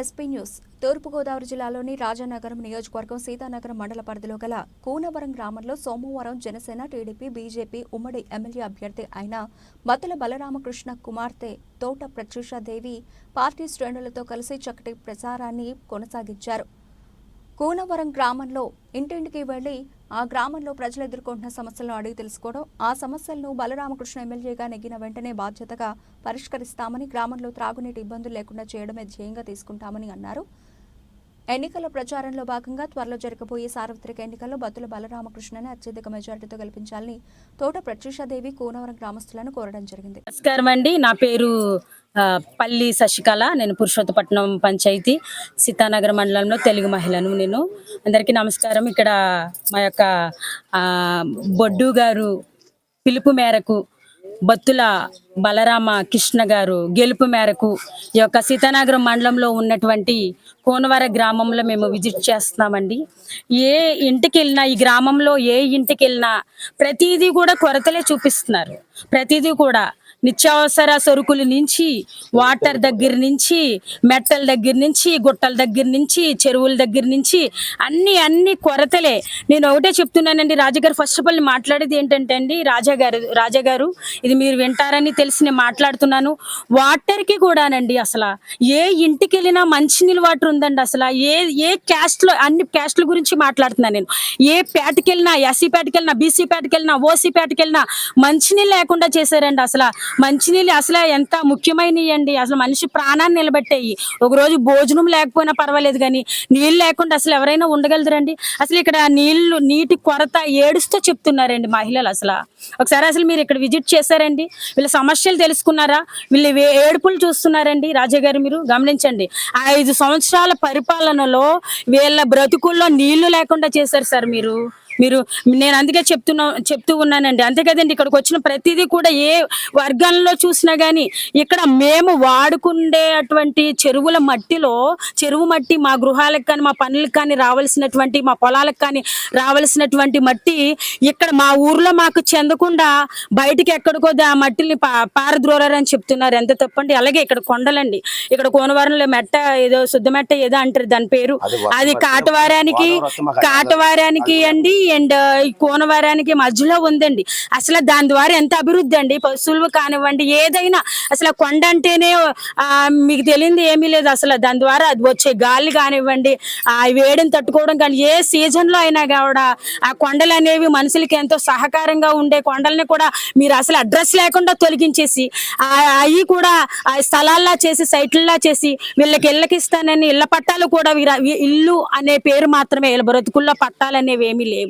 SP news. తూర్పుగోదావరి జిల్లాలోని రాజానగరం నియోజకవర్గం సీతానగరం మండల పరిధిలో గల కూనవరం గ్రామంలో సోమవారం జనసేన టీడీపీ బీజేపీ ఉమ్మడి ఎమ్మెల్యే అభ్యర్థి అయిన మతుల బలరామకృష్ణ కుమార్తె తోట ప్రత్యూషాదేవి పార్టీ శ్రేణులతో కలిసి చక్కటి ప్రచారాన్ని కొనసాగించారు. కూనవరం గ్రామంలో ఇంటింటికి వెళ్ళి ఆ గ్రామంలో ప్రజలు ఎదుర్కొంటున్న సమస్యలను అడిగి తెలుసుకోవడం ఆ సమస్యలను బలరామకృష్ణ ఎమ్మెల్యేగా నెగ్గిన వెంటనే బాధ్యతగా పరిష్కరిస్తామని గ్రామంలో త్రాగునీటి ఇబ్బందులు లేకుండా చేయడమే ధ్యేయంగా తీసుకుంటామని అన్నారు. ఎన్నికల ప్రచారంలో భాగంగా త్వరలో జరగబోయే సార్వత్రిక ఎన్నికల్లో బత్తుల బలరామకృష్ణని అత్యధిక మెజారిటీతో గెలిపించాలని తోట ప్రత్యూషాదేవి కూనవరం గ్రామస్తులను కోరడం జరిగింది. నమస్కారం అండి నా పేరు పల్లి శశికళ నేను పురుషోత్తపట్నం పంచాయతీ సీతానగర్ మండలంలో తెలుగు మహిళను నేను. అందరికీ నమస్కారం. ఇక్కడ మా యొక్క బొడ్డు గారు పిలుపు మేరకు బత్తుల బలరామ కృష్ణ గారు గెలుపు మేరకు ఈ యొక్క సీతానగరం మండలంలో ఉన్నటువంటి కోనవర గ్రామంలో మేము విజిట్ చేస్తున్నామండి. ఏ ఇంటికి వెళ్ళినా ఈ గ్రామంలో ఏ ఇంటికి వెళ్ళినా ప్రతిదీ కూడా కొరతలే చూపిస్తున్నారు. ప్రతిదీ కూడా నిత్యావసర సరుకుల నుంచి వాటర్ దగ్గర నుంచి మెట్టల దగ్గర నుంచి గుట్టల దగ్గర నుంచి చెరువుల దగ్గర నుంచి అన్ని అన్ని కొరతలే. నేను ఒకటే చెప్తున్నానండి రాజాగారు ఫస్ట్ ఆఫ్ ఆల్ మాట్లాడేది ఏంటంటే అండి రాజా గారు రాజా గారు ఇది మీరు వింటారని తెలిసి నేను మాట్లాడుతున్నాను. వాటర్కి కూడానండి అసలు ఏ ఇంటికి వెళ్ళినా మంచినీళ్ళు వాటర్ ఉందండి అసలు. ఏ ఏ క్యాస్ట్లో అన్ని క్యాస్ట్ల గురించి మాట్లాడుతున్నాను నేను. ఏ పేటకి వెళ్ళినా ఎస్సీ పేటకి వెళ్ళినా బీసీ పేటకి వెళ్ళినా ఓసీ పేటకి వెళ్ళినా మంచినీళ్ళు లేకుండా చేశారండి అసలు. మంచినీళ్ళు అసలు ఎంత ముఖ్యమైనవి అండి అసలు మనిషి ప్రాణాన్ని నిలబెట్టాయి. ఒక రోజు భోజనం లేకపోయినా పర్వాలేదు కానీ నీళ్ళు లేకుండా అసలు ఎవరైనా ఉండగలుగుతారండి? అసలు ఇక్కడ నీళ్ళు నీటి కొరత ఏడుస్తూ చెప్తున్నారండి మహిళలు అసలు. ఒకసారి అసలు మీరు ఇక్కడ విజిట్ చేశారండి? వీళ్ళ సమస్యలు తెలుసుకున్నారా? వీళ్ళు ఏడుపులు చూస్తున్నారండి? రాజా గారు మీరు గమనించండి. ఐదు సంవత్సరాల పరిపాలనలో వీళ్ళ బ్రతుకుల్లో నీళ్ళు లేకుండా చేశారు సార్ మీరు. మీరు నేను అందుకే చెప్తున్నా చెప్తూ ఉన్నానండి. అంతే కదండి ఇక్కడికి వచ్చిన ప్రతిదీ కూడా ఏ వర్గంలో చూసినా గానీ ఇక్కడ మేము వాడుకునేటువంటి చెరువుల మట్టిలో చెరువు మట్టి మా గృహాలకు కానీ మా పనులకు కానీ రావాల్సినటువంటి మా పొలాలకు కానీ రావాల్సినటువంటి మట్టి ఇక్కడ మా ఊర్లో మాకు చెందకుండా బయటికి ఎక్కడికో ఆ మట్టిని పారద్రోరారని చెప్తున్నారు. ఎంత తప్పండి? అలాగే ఇక్కడ కొండలండి. ఇక్కడ కోనవరంలో మెట్ట ఏదో శుద్ధ మెట్ట ఏదో అంటారు దాని పేరు. అది కాటవారానికి కాటవారానికి అండి అండ్ ఈ మధ్యలో ఉందండి. అసలు దాని ద్వారా ఎంత అభివృద్ధి అండి? పశువులు కానివ్వండి ఏదైనా అసలు కొండ అంటేనే మీకు తెలియంది ఏమీ లేదు. అసలు దాని ద్వారా అది వచ్చే గాలి కానివ్వండి ఆ వేడిని తట్టుకోవడం కానీ ఏ సీజన్లో అయినా కూడా ఆ కొండలు అనేవి మనుషులకి ఎంతో సహకారంగా ఉండే కొండల్ని కూడా మీరు అసలు అడ్రస్ లేకుండా తొలగించేసి అవి కూడా ఆ స్థలాల్లా చేసి సైట్లలా చేసి వీళ్ళకి ఇళ్ళకి ఇస్తానని ఇళ్ళ పట్టాలు కూడా వీరు ఇల్లు అనే పేరు మాత్రమే వీళ్ళ బ్రతుకుల్లో పట్టాలు అనేవి ఏమీ లేవు.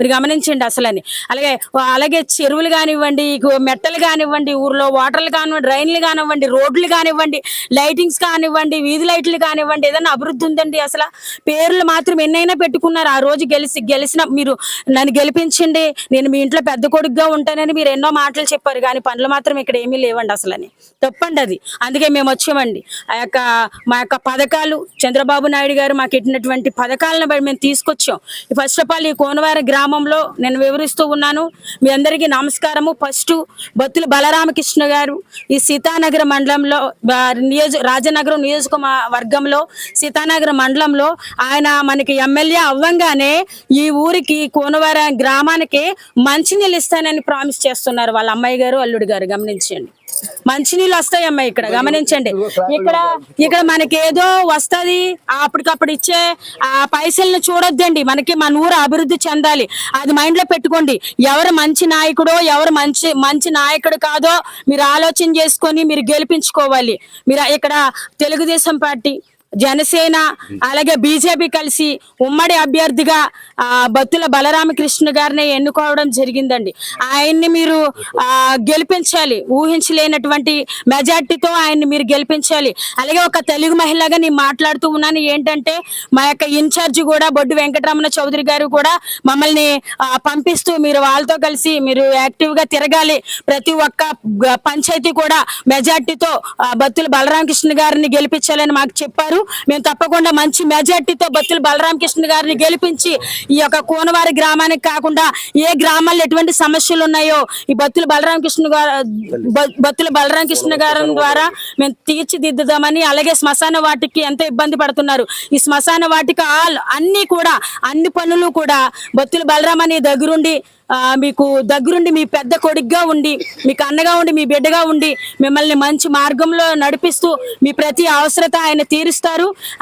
మీరు గమనించండి అసలని. అలాగే అలాగే చెరువులు కానివ్వండి మెట్టలు కానివ్వండి ఊర్లో వాటర్లు కానివ్వండి డ్రైన్లు కానివ్వండి రోడ్లు కానివ్వండి లైటింగ్స్ కానివ్వండి వీధి లైట్లు కానివ్వండి ఏదైనా అభివృద్ధి ఉందండి అసలు? పేర్లు మాత్రం ఎన్నైనా పెట్టుకున్నారు. ఆ రోజు గెలిచి గెలిచిన మీరు నన్ను గెలిపించండి. నేను మీ ఇంట్లో పెద్ద కొడుకుగా ఉంటానని మీరు ఎన్నో మాటలు చెప్పారు. కానీ పనులు మాత్రం ఇక్కడ ఏమీ లేవండి అసలని. తప్పండి అది. అందుకే మేము వచ్చామండి. ఆ యొక్క మా యొక్క పథకాలు చంద్రబాబు నాయుడు గారు మాకు ఇట్టినటువంటి పథకాలను బట్టి మేము తీసుకొచ్చాం. ఫస్ట్ ఆఫ్ ఆల్ ఈ కోనవారం గ్రామంలో నేను వివరిస్తూ ఉన్నాను. మీ అందరికీ నమస్కారము. ఫస్ట్ బత్తుల బలరామకృష్ణ గారు ఈ సీతానగర మండలంలో నియోజ రాజనగరం నియోజక వర్గంలో సీతానగర మండలంలో ఆయన మనకి ఎమ్మెల్యే అవ్వంగానే ఈ ఊరికి కోనవరం గ్రామానికి మంచినీళ్ళు ఇస్తానని ప్రామిస్ చేస్తున్నారు వాళ్ళ అమ్మాయి గారు అల్లుడు గారు. గమనించండి. మంచినీళ్ళు వస్తాయమ్మా ఇక్కడ గమనించండి. ఇక్కడ ఇక్కడ మనకి ఏదో వస్తది అప్పటికప్పుడు ఇచ్చే ఆ పైసల్ని చూడొద్దండి. మనకి మన ఊరు అభివృద్ధి చెందాలి. అది మైండ్లో పెట్టుకోండి. ఎవరు మంచి నాయకుడో ఎవరు మంచి మంచి నాయకుడు కాదో మీరు ఆలోచన చేసుకొని మీరు గెలిపించుకోవాలి. మీరు ఇక్కడ తెలుగుదేశం పార్టీ జనసేన అలాగే బీజేపీ కలిసి ఉమ్మడి అభ్యర్థిగా ఆ, బత్తుల బలరామకృష్ణ గారిని ఎన్నుకోవడం జరిగిందండి. ఆయన్ని మీరు ఆ, గెలిపించాలి ఊహించలేనటువంటి మెజార్టీతో ఆయన్ని మీరు గెలిపించాలి. అలాగే ఒక తెలుగు మహిళగా నేను మాట్లాడుతూ ఉన్నాను. ఏంటంటే మా యొక్క ఇన్ఛార్జ్ కూడా బొడ్డు వెంకటరమణ చౌదరి గారు కూడా మమ్మల్ని పంపిస్తూ మీరు వాళ్ళతో కలిసి మీరు యాక్టివ్గా తిరగాలి. ప్రతి ఒక్క పంచాయతీ కూడా మెజార్టీతో బత్తుల బలరామకృష్ణ గారిని గెలిపించాలని మాకు చెప్పారు. ఉన్నారు మేము తప్పకుండా మంచి మెజార్టీతో బత్తుల బలరామకృష్ణ గారిని గెలిపించి ఈ యొక్క కోనవారి గ్రామానికి కాకుండా ఏ గ్రామాల్లో ఎటువంటి సమస్యలు ఉన్నాయో ఈ బత్తులు బలరామకృష్ణ గారు బ- బలరామకృష్ణ గారి ద్వారా మేము తీర్చిదిద్దుదామని అలాగే శ్మశాన వాటికి ఎంతో ఇబ్బంది పడుతున్నారు. ఈ శ్మశాన వాటికి ఆల్ అన్ని కూడా అన్ని పనులు కూడా బత్తులు బలరామని అనే దగ్గరుండి మీకు దగ్గరుండి మీ పెద్ద కొడుగ్గా ఉండి మీకు అన్నగా ఉండి మీ బిడ్డగా ఉండి మిమ్మల్ని మంచి మార్గంలో నడిపిస్తూ మీ ప్రతి అవసరత ఆయన తీరుస్తారు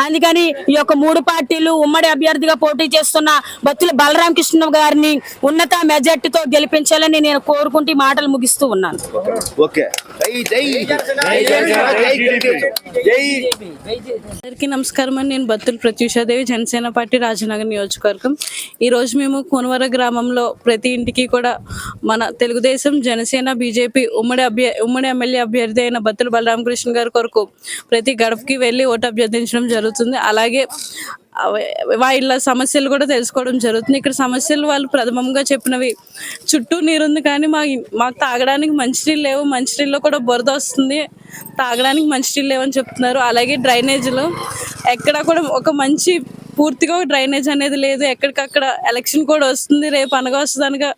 అందుకని ఈ యొక్క మూడు పార్టీలు ఉమ్మడి అభ్యర్థిగా పోటీ చేస్తున్న బత్తుల బలరామకృష్ణ గారిని ఉన్నత మెజార్టీతో గెలిపించాలని నేను కోరుకుంటూ మాటలు ముగిస్తూ ఉన్నాను ఓకే జై జై జై జనసేన, జై తెలుగుదేశం. జై అందరికీ నమస్కారం అండి నేను బత్తుల ప్రత్యూషాదేవి జనసేన పార్టీ రాజనగర్ నియోజకవర్గం ఈరోజు మేము కోనవర గ్రామంలో ప్రతి ఇంటికి కూడా మన తెలుగుదేశం జనసేన బీజేపీ ఉమ్మడి అభ్య ఉమ్మడి ఎమ్మెల్యే అభ్యర్థి అయిన బత్తుల బలరామకృష్ణ గారి కొరకు ప్రతి గడపకి వెళ్ళి ఓటు అభ్యర్థించడం జరుగుతుంది. అలాగే వాళ్ళ సమస్యలు కూడా తెలుసుకోవడం జరుగుతుంది. ఇక్కడ సమస్యలు వాళ్ళు ప్రథమంగా చెప్పినవి చుట్టూ నీరు ఉంది కానీ మా మాకు తాగడానికి మంచినీళ్ళు లేవు. మంచినీళ్ళు కూడా బురద వస్తుంది. తాగడానికి మంచినీళ్ళు లేవని చెప్తున్నారు. అలాగే డ్రైనేజీలు ఎక్కడ కూడా ఒక మంచి పూర్తిగా డ్రైనేజ్ అనేది లేదు. ఎక్కడికక్కడ ఎలక్షన్ కూడా వస్తుంది. రేపు అనగా వస్తుంది అనగా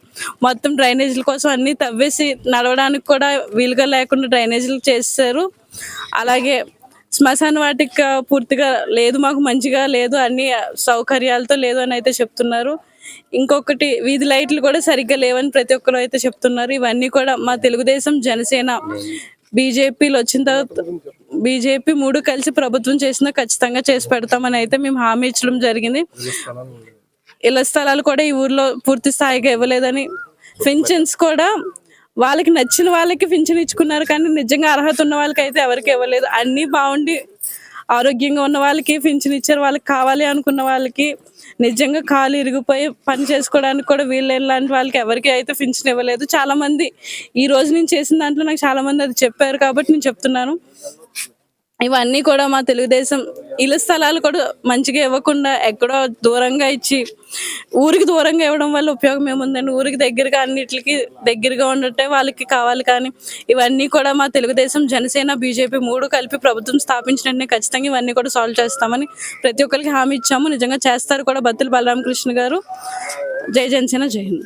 మొత్తం డ్రైనేజీల కోసం అన్నీ తవ్వేసి నడవడానికి కూడా వీలుగా లేకుండా డ్రైనేజీలు చేస్తారు అలాగే శ్మశాన వాటిక పూర్తిగా లేదు మాకు మంచిగా లేదు అన్ని సౌకర్యాలతో లేదు అని అయితే చెప్తున్నారు. ఇంకొకటి వీధి లైట్లు కూడా సరిగ్గా లేవని ప్రతి ఒక్కరు అయితే చెప్తున్నారు. ఇవన్నీ కూడా మా తెలుగుదేశం జనసేన బీజేపీలు వచ్చిన తర్వాత బీజేపీ మూడు కలిసి ప్రభుత్వం చేసిన ఖచ్చితంగా చేసి పెడతామని అయితే మేము హామీ ఇచ్చడం జరిగింది. ఇళ్ళ స్థలాలు కూడా ఈ ఊర్లో పూర్తి స్థాయిగా ఇవ్వలేదని. పెన్షన్స్ కూడా వాళ్ళకి నచ్చిన వాళ్ళకి పింఛన్ ఇచ్చుకున్నారు కానీ నిజంగా అర్హత ఉన్న వాళ్ళకి అయితే ఎవరికి ఇవ్వలేదు. అన్నీ బాగుండి ఆరోగ్యంగా ఉన్న వాళ్ళకి పింఛన్ ఇచ్చారు వాళ్ళకి కావాలి అనుకున్న వాళ్ళకి నిజంగా కాలు ఇరిగిపోయి పని చేసుకోవడానికి కూడా వీళ్ళు లాంటి వాళ్ళకి ఎవరికి అయితే పింఛన్ ఇవ్వలేదు. చాలా మంది ఈ రోజు నేను చేసిన దాంట్లో నాకు చాలా మంది అది చెప్పారు కాబట్టి నేను చెప్తున్నాను. ఇవన్నీ కూడా మా తెలుగుదేశం ఇళ్ళ స్థలాలు కూడా మంచిగా ఇవ్వకుండా ఎక్కడో దూరంగా ఇచ్చి ఊరికి దూరంగా ఇవ్వడం వల్ల ఉపయోగం ఏముందండి? ఊరికి దగ్గరగా అన్నిటికి దగ్గరగా ఉండటే వాళ్ళకి కావాలి కానీ ఇవన్నీ కూడా మా తెలుగుదేశం జనసేన బీజేపీ మూడు కలిపి ప్రభుత్వం స్థాపించినట్టే ఖచ్చితంగా ఇవన్నీ కూడా సాల్వ్ చేస్తామని ప్రతి ఒక్కరికి హామీ ఇచ్చాము. నిజంగా చేస్తారు కూడా బత్తుల బలరామకృష్ణ గారు. జై జనసేన జై హింద్.